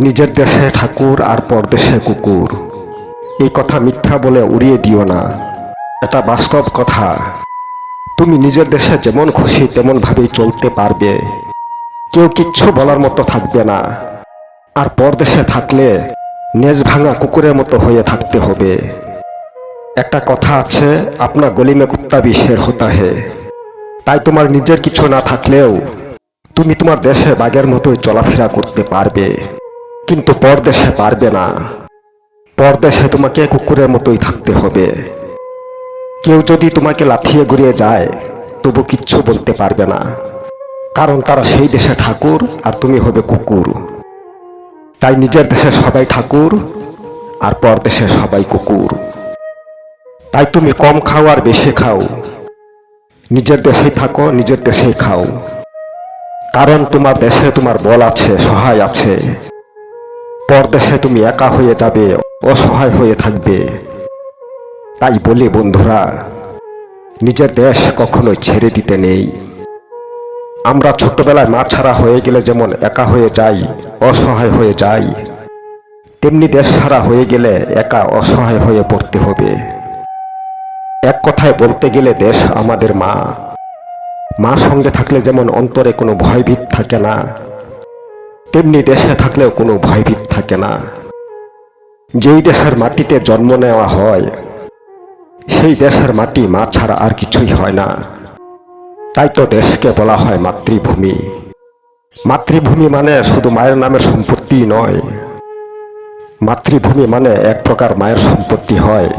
নিজের দেশে ঠাকুর আর পরদেশে কুকুর। এই কথা মিথ্যা বলে উড়িয়ে দিও না। এটা বাস্তব কথা। তুমি নিজের দেশে যেমন খুশি তেমনভাবেই চলতে পারবে। কেউ কিচ্ছু বলার মতো থাকবে না। আর পরদেশে থাকলে নেজ ভাঙা কুকুরের মতো হয়ে থাকতে হবে। একটা কথা আছে আপনার গলিমে কুত্তা বিষের হতা হে। তাই তোমার নিজের কিছু না থাকলেও তুমি তোমার দেশে বাঘের মতোই চলাফেরা করতে পারবে। কিন্তু পরদেশে পারবে না। পরদেশে তোমাকে কুকুরের মতোই থাকতে হবে। কেউ যদি তোমাকে লাথিয়ে ঘুরিয়ে যায়, তবু কিচ্ছু বলতে পারবে না। কারণ তারা সেই দেশে ঠাকুর, আর তুমি হবে কুকুর। তাই নিজের দেশে সবাই ঠাকুর, আর পরদেশে সবাই কুকুর। তাই তুমি কম খাও আর বেশি খাও। নিজের দেশেই থাকো, নিজের দেশেই খাও। কারণ তোমার দেশে তোমার বল আছে, সহায় আছে। পরদেশে তুমি একা হয়ে যাবে, অসহায় হয়ে থাকবে। তাই বলি, বন্ধুরা, নিজের দেশ কখনোই ছেড়ে দিতে নেই। আমরা ছোটবেলায় মা ছাড়া হয়ে গেলে যেমন একা হয়ে যাই, অসহায় হয়ে যাই, তেমনি দেশ ছাড়া হয়ে গেলে একা অসহায় হয়ে পড়তে হবে। এক কথায় বলতে গেলে, দেশ আমাদের মা। মা সঙ্গে থাকলে যেমন অন্তরে কোনো ভয়ভীত থাকে না তেমনি দেশে থাকলেও কোনো ভয়ভীত থাকে না। যেই দেশের মাটিতে জন্ম নেওয়া হয়, সেই দেশের মাটি মা ছাড়া আর কিছুই হয় না। তাই তো দেশকে বলা হয় মাতৃভূমি। মাতৃভূমি মানে শুধু মায়ের নামের সম্পত্তি নয়। মাতৃভূমি মানে এক প্রকার মায়ের সম্পত্তি হয়।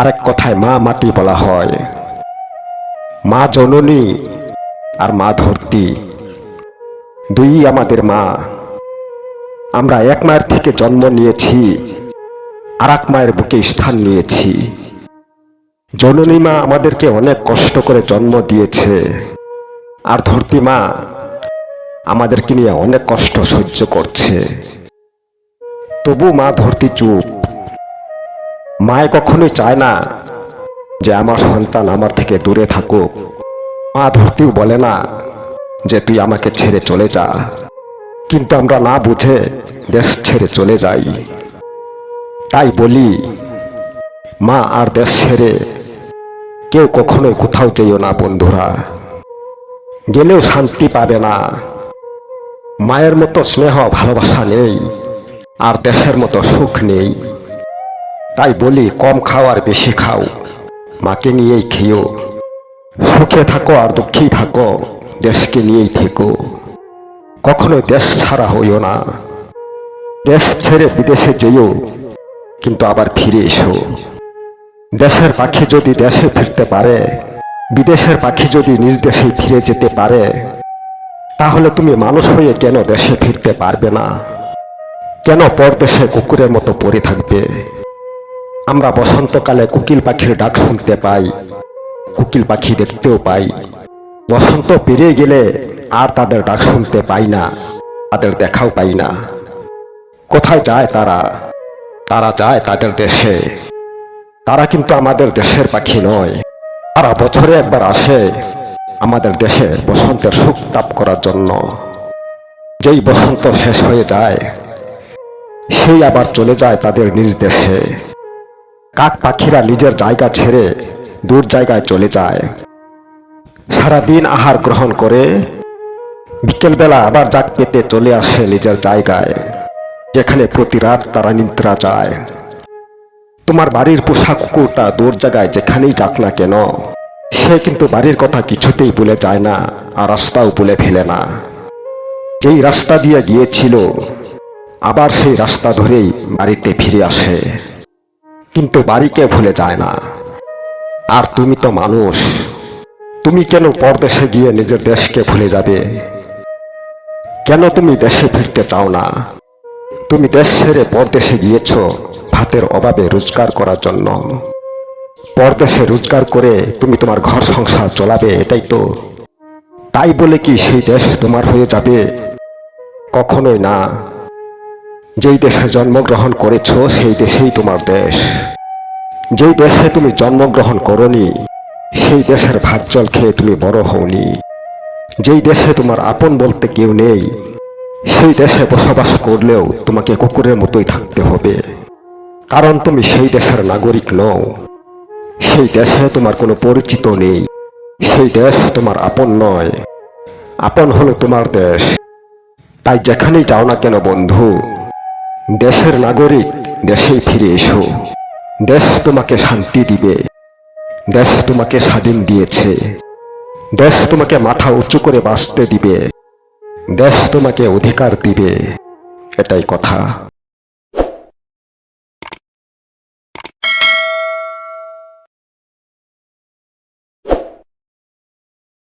আরেক কথায় মা মাটি বলা হয়। মা জননী আর মা ধরতি। দুই আমাদের মা। আমরা এক মায়ের থেকে জন্ম নিয়েছি, আর এক মায়ের বুকে স্থান নিয়েছি। জননী মা আমাদেরকে অনেক কষ্ট করে জন্ম দিয়েছে, আর ধরতি মা আমাদেরকে নিয়ে অনেক কষ্ট সহ্য করছে। তবু মা ধরতি চুপ। মায় কখনোই চায় না যে আমার সন্তান আমার থেকে দূরে থাকুক। মা ধরতেও বলে না যে তুই আমাকে ছেড়ে চলে যা। কিন্তু আমরা না বুঝে দেশ ছেড়ে চলে যাই। তাই বলি, মা আর দেশ ছেড়ে কেউ কখনোই কোথাও যেও না বন্ধুরা। গেলেও শান্তি পাবে না। মায়ের মতো স্নেহ, ভালোবাসা নেই, আর দেশের মতো সুখ নেই। তাই বলি, কম খাও আর বেশি খাও। মাকে নিয়েই খেয়েও সুখে থাকো আর দুঃখেই থাকো। দেশকে নিয়েই থেকো। কখনোই দেশ ছাড়া হইও না। দেশ ছেড়ে বিদেশে যেও, কিন্তু আবার ফিরে এসো। দেশের পাখি যদি দেশে ফিরতে পারে, বিদেশের পাখি যদি নিজ দেশে ফিরে যেতে পারে, তাহলে তুমি মানুষ হয়ে কেন দেশে ফিরতে পারবে না? কেন পরদেশে কুকুরের মতো পড়ে থাকবে? আমরা বসন্তকালে কুকিল পাখির ডাক শুনতে পাই, কুকিল পাখি দেখতেও পাই। বসন্ত পেরিয়ে গেলে আর তাদের ডাক শুনতে পাই না, তাদের দেখাও পাই না। কোথায় যায় তারা? তারা যায় তাদের দেশে। তারা কিন্তু আমাদের দেশের পাখি নয়। তারা বছরে একবার আসে আমাদের দেশে বসন্তের সুখ তাপ করার জন্য। যেই বসন্ত শেষ হয়ে যায়, সেই আবার চলে যায় তাদের নিজ দেশে। কাক পাখিরা নিজের জায়গা ছেড়ে দূর জায়গায় চলে যায়। সারাদিন আহার গ্রহণ করে বিকেলবেলা আবার জাগ পেতে চলে আসে নিজের জায়গায়, যেখানে প্রতি রাত তারা নিদ্রা যায় তোমার বাড়ির পোষা কুকুরটা দূর জায়গায় যেখানেই যাক না কেন, সে কিন্তু বাড়ির কথা কিছুতেই ভুলে যায় না আর রাস্তাও ভুলে ফেলে না। যেই রাস্তা দিয়ে গিয়েছিল, আবার সেই রাস্তা ধরেই বাড়িতে ফিরে আসে। কিন্তু বাড়িকে ভুলে যায় না। আর তুমি তো মানুষ। তুমি কেন পরদেশে গিয়ে নিজের দেশকে ভুলে যাবে? কেন তুমি দেশে ফিরতে চাও না? তুমি দেশ ছেড়ে পরদেশে গিয়েছ ভাতের অভাবে রোজগার করার জন্য। পরদেশে রোজগার করে তুমি তোমার ঘর সংসার চলাবে, এটাই তো। তাই বলে কি সেই দেশ তোমার হয়ে যাবে? কখনোই না। যেই দেশে জন্মগ্রহণ করেছ, সেই দেশেই তোমার দেশ। যেই দেশে তুমি জন্মগ্রহণ করনি সেই দেশের ভাত জল খেয়ে তুমি বড় হওনি। যেই দেশে তোমার আপন বলতে কেউ নেই, সেই দেশে বসবাস করলেও তোমাকে কুকুরের মতোই থাকতে হবে। কারণ তুমি সেই দেশের নাগরিক নও। সেই দেশে তোমার কোনো পরিচিত নেই। সেই দেশ তোমার আপন নয়। আপন হলো তোমার দেশ। তাই যেখানেই যাও না কেন বন্ধু, দেশের নাগরিক দেশেই ফিরে এসো। দেশ তোমাকে শান্তি দিবে। দেশ তোমাকে স্বাধীন দিয়েছে। দেশ তোমাকে মাথা উঁচু করে বাঁচতে দিবে। দেশ তোমাকে অধিকার দিবে। এটাই কথা।